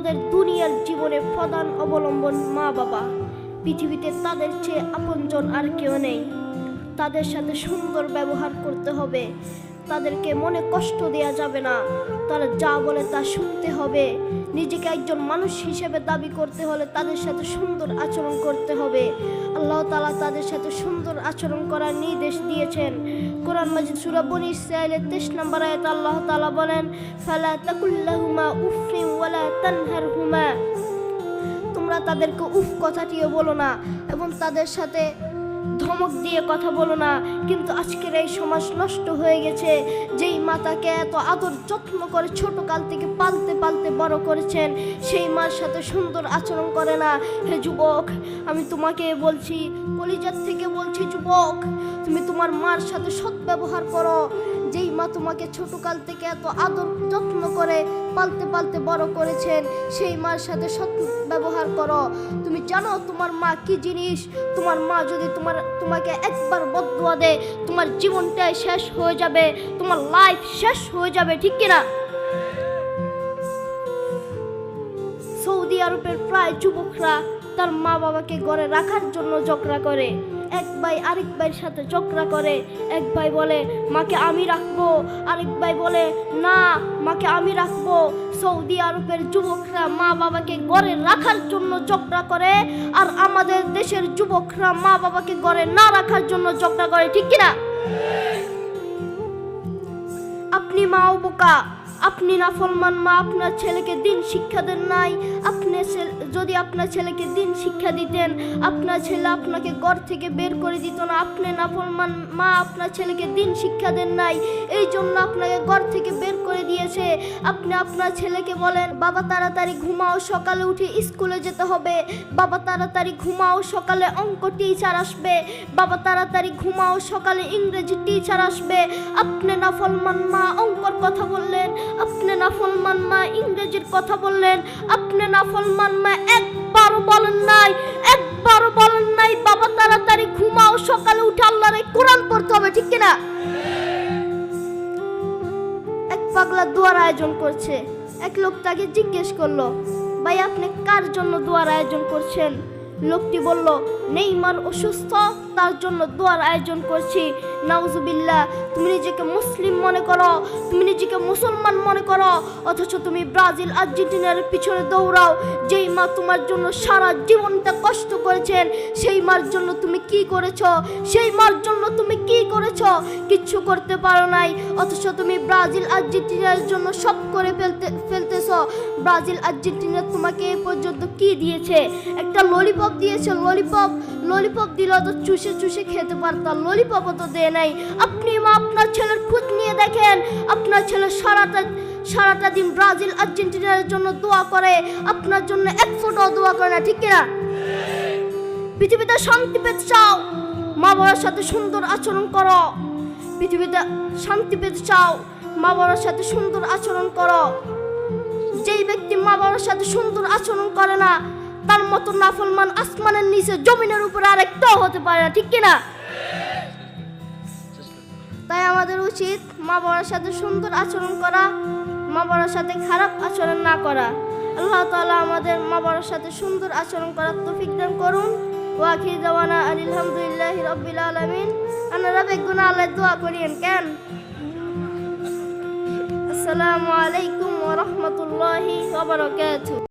আমাদের দুনিয়ার জীবনে প্রধান অবলম্বন মা বাবা। পৃথিবীতে তাদের চেয়ে আপনজন আর কেউ নেই। তাদের সাথে সুন্দর ব্যবহার করতে হবে। তাদেরকে মনে কষ্ট দেওয়া যাবে না। তারা যা বলে তা শুনতে হবে। নিজেকে একজন মানুষ হিসেবে দাবি করতে হলে তাদের সাথে সুন্দর আচরণ করতে হবে। আল্লাহ তালা তাদের সাথে সুন্দর আচরণ করার নির্দেশ দিয়েছেন। কোরআন মাজিদ সুরা বনি ইসরায়েলের 23 নম্বর আয়াত আল্লাহ তালা বলেন ফালা তাকুল্লাহুমা উফিন ওয়ালা তানহারহুমা তোমরা তাদেরকে উফ কথাটিও বলো না এবং তাদের সাথে ধমক দিয়ে কথা বলো না। কিন্তু আজকের এই সমাজ নষ্ট হয়ে গেছে। যেই মাতাকে এত আদর যত্ন করে ছোট কাল থেকে পালতে পালতে বড় করেছেন, সেই মার সাথে সুন্দর আচরণ করে না। হে যুবক, আমি তোমাকে বলছি, কলিজার থেকে বলছি, যুবক, তুমি তোমার মার সাথে সৎ ব্যবহার করো। যেই মা তোমাকে ছোট কাল থেকে এত আদর, যত্ন করে পালতে পালতে বড় করেছেন, সেই মার সাথে সৎ ব্যবহার করো। তুমি জানো তোমার মা কি জিনিস? তোমার মা যদি তোমার, তোমাকে একবার বদুয়া দেয়, তোমার জীবনটাই শেষ হয়ে যাবে, তোমার লাইফ শেষ হয়ে যাবে, ঠিক কিনা? সৌদি আরবের প্রায় যুবকরা তার মা বাবাকে ঘরে রাখার জন্য ঝগড়া করে। এক ভাই আরেক ভাইয়ের সাথে ঝগড়া করে। এক ভাই বলে, মাকে আমি রাখব। আরেক ভাই বলে, না, মাকে আমি রাখব। সৌদি আরবের যুবকরা মা বাবাকে ঘরে রাখার জন্য ঝগড়া করে আর আমাদের দেশের যুবকরা মা বাবাকে ঘরে না রাখার জন্য ঝগড়া করে। ঠিক কিনা? আপনি মাও বোকা। আপনি নাফরমান মা, আপনার ছেলেকে দিন শিক্ষা দেন নাই। আপনি যদি আপনার ছেলেকে দিন শিক্ষা দিতেন, আপনার ছেলে আপনাকে ঘর থেকে বের করে দিত না। আপনি নাফরমান মা, আপনার ছেলেকে দিন শিক্ষা দেন নাই। এই জন্য আপনাকে ঘর থেকে বের করে দিয়েছে। আপনি আপনার ছেলেকে বলেন, বাবা, তাড়াতাড়ি ঘুমাও, সকালে উঠে স্কুলে যেতে হবে। বাবা, তাড়াতাড়ি ঘুমাও, সকালে অঙ্ক টিচার আসবে। বাবা, তাড়াতাড়ি ঘুমাও, সকালে ইংরেজি টিচার আসবে। আপনি নাফরমান মা, অঙ্কর কথা বললেন। আপনি নাফরমান মা ইংরেজির কথা বললেন, আপনি নাফরমান মা একবারও বলেন নাই, একবারও বলেন নাই, বাবা তাড়াতাড়ি ঘুমাও, সকালে উঠে আল্লাহর এই কোরআন পড়তে হবে, ঠিক কিনা? এক পাগলা দোয়ার আয়োজন করছে, এক লোক তাকে জিজ্ঞেস করল, ভাই, আপনি কার জন্য দোয়ার আয়োজন করছেন? লোকটি বলল, নেইমার অসুস্থ। তার জন্য দোয়ার আয়োজন করছি। নাউজুবিল্লাহ, তুমি নিজেকে মুসলিম মনে করো, তুমি নিজেকে মুসলমান মনে করো, অথচ তুমি ব্রাজিল, আর্জেন্টিনার পিছনে দৌড়াও, যেই মা তোমার জন্য সারা জীবনটা কষ্ট করেছেন, সেই মার জন্য তুমি কি করেছ, সেই মার জন্য তুমি কি করেছ, কিচ্ছু করতে পারো নাই, অথচ তুমি ব্রাজিল, আর্জেন্টিনার জন্য সব করে ফেলতে, ফেলতেছো। ব্রাজিল, আর্জেন্টিনা তোমাকে এ পর্যন্ত কি দিয়েছে? একটা ললিপপ দিয়েছে ললিপপ ললিপপ দিলে তো চুষে চুষে খেতে পারতাম। ললিপপও তো দেয় নাই। আপনি মা, আপনার ছেলের খোঁজ নিয়ে দেখেন। আপনার ছেলে সারাটা সারাটা দিন ব্রাজিল, আর্জেন্টিনার জন্য দোয়া করে। আপনার জন্য এক ফোঁটাও দোয়া করে না, ঠিক কিনা? পৃথিবীতে শান্তি পেতে চাও, মা বাবার সাথে সুন্দর আচরণ করো। পৃথিবীতে শান্তি পেতে চাও, মা বাবার সাথে সুন্দর আচরণ করো। যেই ব্যক্তি মা বাবার সাথে সুন্দর আচরণ করে না তার মতো নাফরমান আসমানের নিচে জমিনের উপরে আরেকটাও হতে পারে না, ঠিক কিনা তাই আমাদের উচিত মা বাবার সাথে সুন্দর আচরণ করা, মা বাবার সাথে খারাপ আচরণ না করা। আল্লাহ তাআলা আমাদের মা বাবার সাথে সুন্দর আচরণ করার তৌফিক দান করুন। ওয়াখি দেওয়ানা আলহামদুলিল্লাহ রব্বিল আলামিন। আপনারা বেগুনা আল্লাহ দোয়া করিয়েন, কেন? আসসালামু আলাইকুম ওয়া রাহমাতুল্লাহি ওয়া বারাকাতুহু।